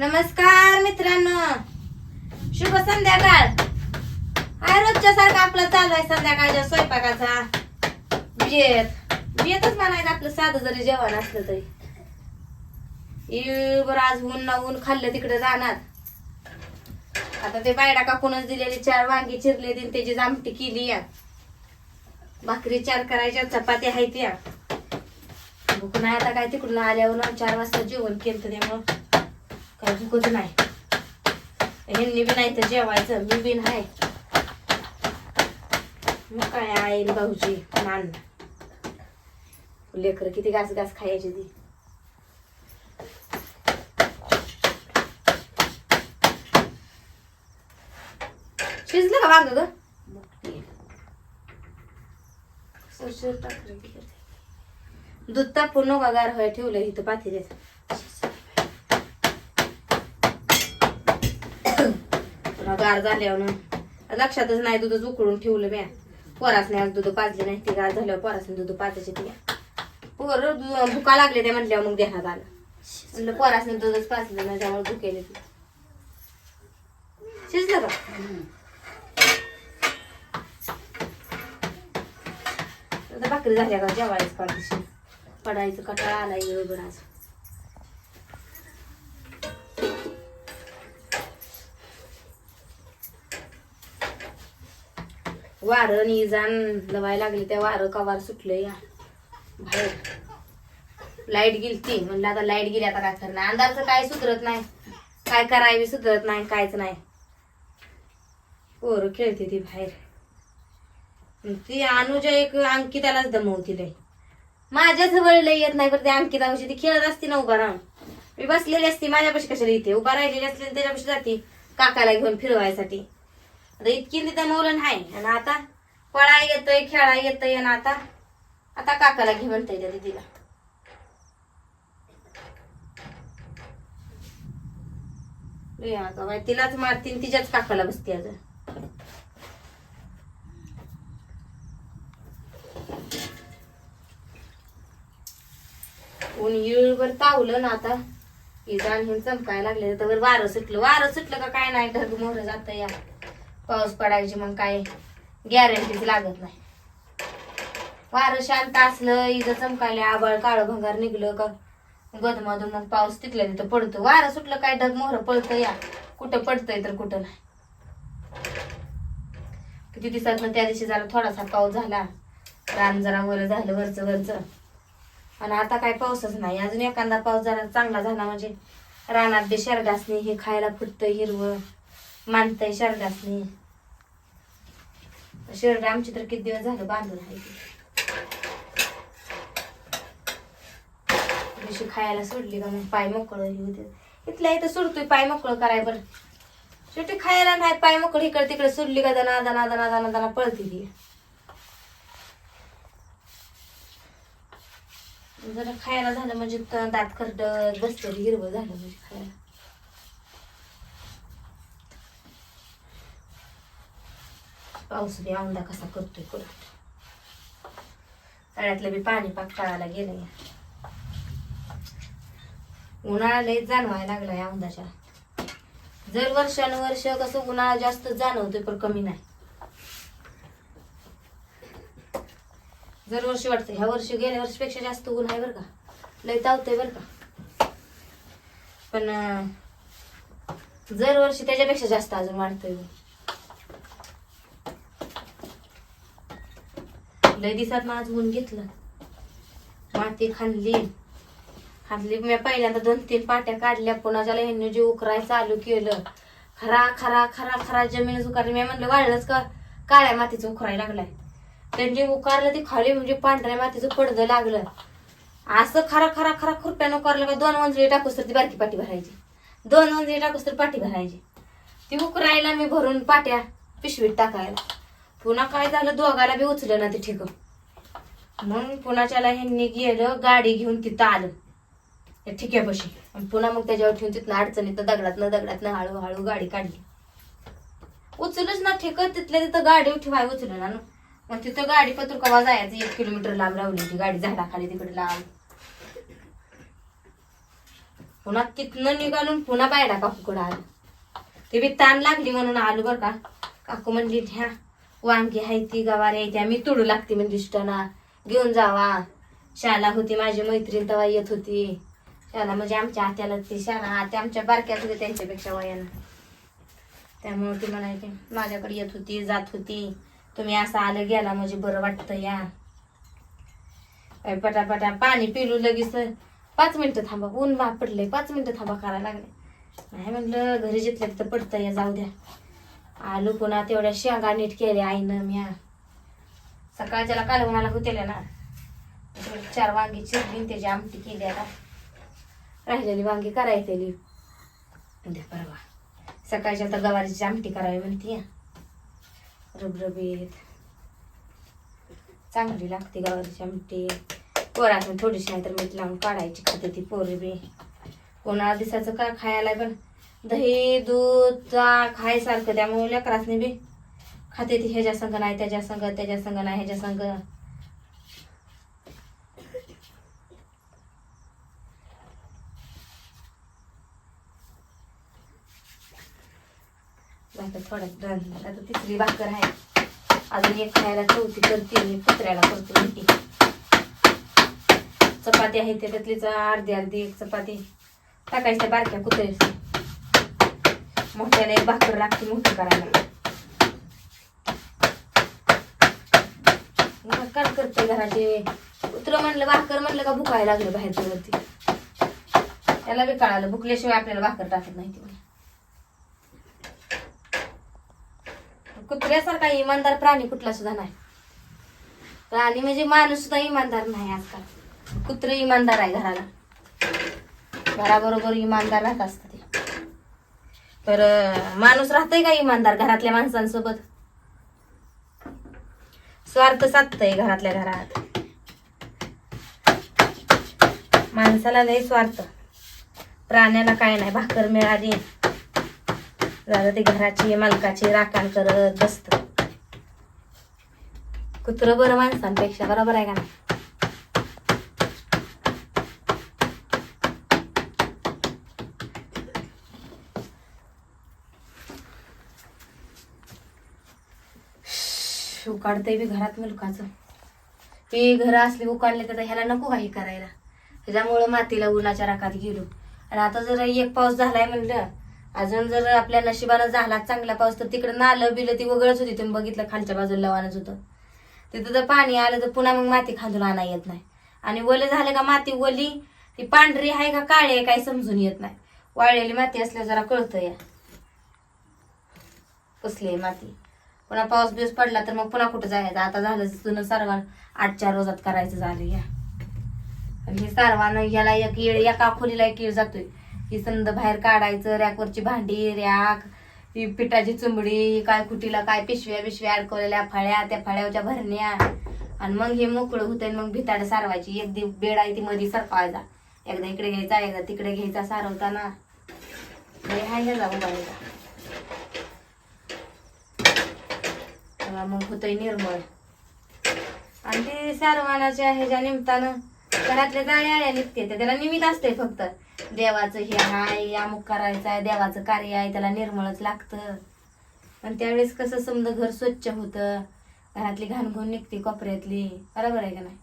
नमस्कार मित्रांनो. शुभ संध्याकाळ. हाय रोजच्या सारखा आपलं चालू आहे संध्याकाळच्या स्वयंपाकाचा. बियत बियतच म्हणायचं आपलं साधं जरी जेवण असलं तरी. ये बरं आज ऊन ना ऊन खाल्लं तिकडे जाणार. आता ते बायडा काकूनच दिलेली चार वांगी चिरले दिन त्याची जामटी केली या. भाकरी चार करायच्या चपात्या आहेत या. भूक नाही आता काय तिकडून आल्यावर चार वाजता जेवण केलं त्यामुळं काय चुकत नाही. ह्यांनी बी नाही तर जेवायचं. मी बी नाही. मग काय आई भाऊजी नान लेकर किती घास घास खायची ती. शिजलं का वांग ग? दूध तापून नका गार होय ठेवलं इथं पातेल्यात. पुन्हा गार झाल्यावर लक्षातच नाही दूधच उकळून ठेवलं म्या. पोरासने आज दूध पाजले नाही ते गार झाल्यावर पोरासने दूध पाजायचे ते. पोर दु- भुका लागले ते म्हटल्यावर मग देण्यात आलं. म्हणलं पोरासने दूधच पाजलं नाही त्यामुळे भुकेले ते. शिजलं का? आता भाकरी झाल्या का? जेवायच पाहिजे. पडायचं कटाळा आला बरोबर आज वारं आणि जाण लवाय लागले त्या वारं कवार सुटलं या हो. लाइट गेलती. म्हणलं आता लाइट गेली आता काय करणार? अंधारचं काय सुधरत नाही. काय करावी सुधरत नाही कायच नाही. पोरं खेळते ती बाहेर. ती अनुजा एक अंकितालाच दमवती लय. माझ्या जवळ लय येत नाही पण ते अंकिता ती खेळत असते ना उभा राहून. मी बसलेली असती माझ्यापाशी कशाला इथे उभा राहिलेली असली त्याच्यापाशी जाते काकाला घेऊन फिरवायसाठी. आता इतकी तिथं मौलन आहे आणि आता पळा येतोय खेळा येतोय आणि आता आता काकाला घे म्हणताय त्या दिदीला. बाय तिलाच मारतीन तिच्याच काकाला बसते आज ऊन येळभर तावलं ना आता. जाण हे चमकायला लागले. तर वारं सुटलं. वारं सुटलं का काय नाही? घर मोहर जात या. पाऊस पडायची मग काय गॅरंटीच लागत नाही. वारं शांत असलं इथं चमकायला आबाळ काळं भंगार निघलं का? गदमधून मग पाऊस तिथल्या तिथं पडतो. वारं सुटलं काय ढग मोहर पडतं या. कुठं पडतंय तर कुठं नाही. किती दिवसात त्या दिवशी झाला थोडासा पाऊस झाला. रान जरा वर झालं वरचं वरचं. आणि आता काय पाऊसच नाही. अजून एखादा पाऊस जरा चांगला झाला म्हणजे रानात बी शरगासनी हे खायला फुटतंय हिरवं. मानतंय शरगासनी. शिरड आमची तर किती दिवस झालं बांधून आहे दिवशी खायला सोडली का मग पाय मोकळं होते. इथल्या इथं सोडतोय पाय मोकळं कराय बरं. शेवटी खायला नाही पाय मोकळ इकडे तिकडे सोडली का दना दना दना दना दना पळती ती. जरा खायला झालं म्हणजे दात खरडत बसतं हिरवं झालं म्हणजे खायला. पाऊस बी औंदा कसा करतोय कुठं? तळ्यातलं बी पाणी पाक तळाला गेलंय. उन्हाळा लय जाणवायला लागलाय औंदाच्या जर वर्षानुवर्ष कसं उन्हाळा जास्त जाणवतोय पण कमी नाही. जर वर्षी वाटतं ह्या वर्षी गेल्या वर्षीपेक्षा जास्त ऊन आहे बरं का. लय तावतंय बरं का. पण जर वर्षी त्याच्यापेक्षा जास्त अजून वाढतंय लय दिवसात आज ऊन घेतलं. माती खाल्ली. खाल्ली. मी पहिल्यांदा दोन तीन पाट्या काढल्या. पुन्हा ज्याला ह्यांनी जे उकराय चालू केलं. खरा खरा खरा खरा जमीन उकारली. मी म्हणलं वाढलंच का? काळ्या मातीचं उकरायला लागलाय. त्यांनी उकारलं ते खाली म्हणजे पांढऱ्या मातीचं पडदं लागलं. असं खरा खरा खरा खुरप्यानं उकारलं का दोन वंजळी टाकूस तर ती बारकी पाठी भरायची. दोन वंजळी टाकूस तर पाठी भरायची. ती उकरायला मी भरून पाट्या पिशवीत टाकायला. पुन्हा काय झालं? दोघाला बी उचलं ना ते ठीक मग पुण्याच्याला ह्यांनी गेलं गाडी घेऊन तिथं आलं. त्या ठिक्यापाशी. आणि पुन्हा मग त्याच्यावर ठेवून तिथनं अडचणीत दगडात न दगडात न हळूहळू गाडी काढली. उचलच ना ठेक. तिथल्या तिथं गाडी ठेवाय उचल ना मग तिथं गाडी पत्र कवा जायचं. एक किलोमीटर लांब लावली होती गाडी झाडाखाली तिकडे लांब. पुन्हा तिथनं निघालून पुन्हा बायडा काकूकडं आलं. ते बी ताण लागली म्हणून आलो बरं का. काकू म्हणली ह्या वांगी आहे ती गवार आहे मी तुडू लागते म्हणजे दिसताना घेऊन जावा. शाला होती माझी मैत्रीण तेव्हा येत होती. शाला म्हणजे आमच्या आत्याला ती शाला आत्या आमच्या बारक्यात होते त्यांच्यापेक्षा वयानं. त्यामुळे ती म्हणायची माझ्याकडे येत होती जात होती. तुम्ही असं आलं गेला म्हणजे बरं वाटतं या. काय पटापटा पाणी पिलू लगेच. पाच मिनिटं थांबा ऊन बा पडले पाच मिनिटं थांबा करायला लागले. नाही म्हटलं घरी जिथल्या तिथं पडतं या जाऊ द्या. आलू पुन्हा तेवढ्या शेंगा नीट केल्या आईनं म्या सकाळच्याला काल उन्हाला होतेल्या ना. चार वांगी चिरली त्याची आमटी केली आता. राहिलेली वांगी करायची उद्या परवा. सकाळच्या आता गवारीची आमटी करावी म्हणते रबरबीत. चांगली लागते गवारीची आमटी. पोरातून थोडीशी नाहीतर मीठ लावून काढायची खाते ती पोरी बी कोणाला दिसाचं का खायला पण? दही दूध चा खायसारखं त्यामुळे लेकरासने बी खाते ती. ह्याच्या संग नाही त्याच्या संग त्याच्या संग नाही ह्याच्या संग. आता थोडा आता तिसरी भाकर आहे. अजून एक खायला चौथी करते मी कुत्र्याला करते मोठी चपाती आहे त्या त्यातलीच अर्धी अर्धी एक चपाती. टाकायच्या बारक्या कुत्र्याची. मोठ्याने भाकर लागते मोठी करायला. मग काय करते घराचे? कुत्र म्हणलं भाकर म्हणलं का भुकायला लागलं बाहेरच्या वरती त्याला बी कळालं भुकल्याशिवाय आपल्याला भाकर टाकत नाही ती कुत्र्यासारखा इमानदार प्राणी कुठला सुद्धा नाही. प्राणी म्हणजे माणूस सुद्धा इमानदार नाही आजकाल. कुत्र इमानदार आहे घराला. घराबरोबर इमानदार राहत असतात. तर माणूस राहतोय का इमानदार घरातल्या माणसांसोबत? स्वार्थ साधतय घरातल्या घरात. माणसाला लय स्वार्थ. प्राण्याला काय नाही भाकर मिळाली. झालं ते घराची मालकाची राखण करत बसत. कुत्र बरं माणसांपेक्षा बरोबर आहे का नाही? उकाडतंय बी घरात मुलकाचं. हे घर असले उकाडले तर ह्याला नको काही करायला. त्याच्यामुळं मातीला उन्हाच्या राखात गेलो. आणि आता जर एक पाऊस झालाय म्हणलं अजून जर आपल्या नशिबानं झाला चांगला पाऊस तर तिकडं नालं बिलं ती वगळच होती. तुम्ही बघितलं खालच्या बाजूला लवानच होतं. तिथं जर पाणी आलं तर पुन्हा मग माती खांदून आणा येत नाही. आणि वले झालं का माती वली ती पांढरी आहे का काळी आहे काय समजून येत नाही. वाळलेली माती असल्या जरा कळतं या. कसली आहे माती? पुन्हा पाऊस बिऊस पडला तर मग पुन्हा कुठं जायचं? आता झालं जुनं सारवान चार रोजात करायचं झालं या. आणि हे सारवानं याला एक येळ एका खोलीला एक येळ जातोय. ही संद बाहेर काढायचं रॅकवरची भांडी रॅक ही पिठाची चुंबडी काय कुटीला काय पिशव्या बिशव्या अडकवलेल्या फळ्या त्या फळ्याच्या भरण्या. आणि मग हे मोकळं होतंय मग भिताड सारवायची. एक दिव बेड आहे ती मध्ये सरपायचा एकदा इकडे घ्यायचा एकदा तिकडे घ्यायचा सारवताना. लय हाय ह्याचा उभारीचा. तेव्हा मग होतंय निर्मळ. आणि ते सारवानाच्या ह्याच्या निमित्तानं घरातल्या जाळ्या आळ्या निघते तर त्याला निमित्त असते फक्त. देवाचं हे हाय अमुक करायचं आहे देवाचं कार्य आहे त्याला निर्मळच लागतं. आणि त्यावेळेस कसं समजा घर स्वच्छ होतं घरातली घाणघूण निघते कोपऱ्यातली. बरोबर आहे का नाही?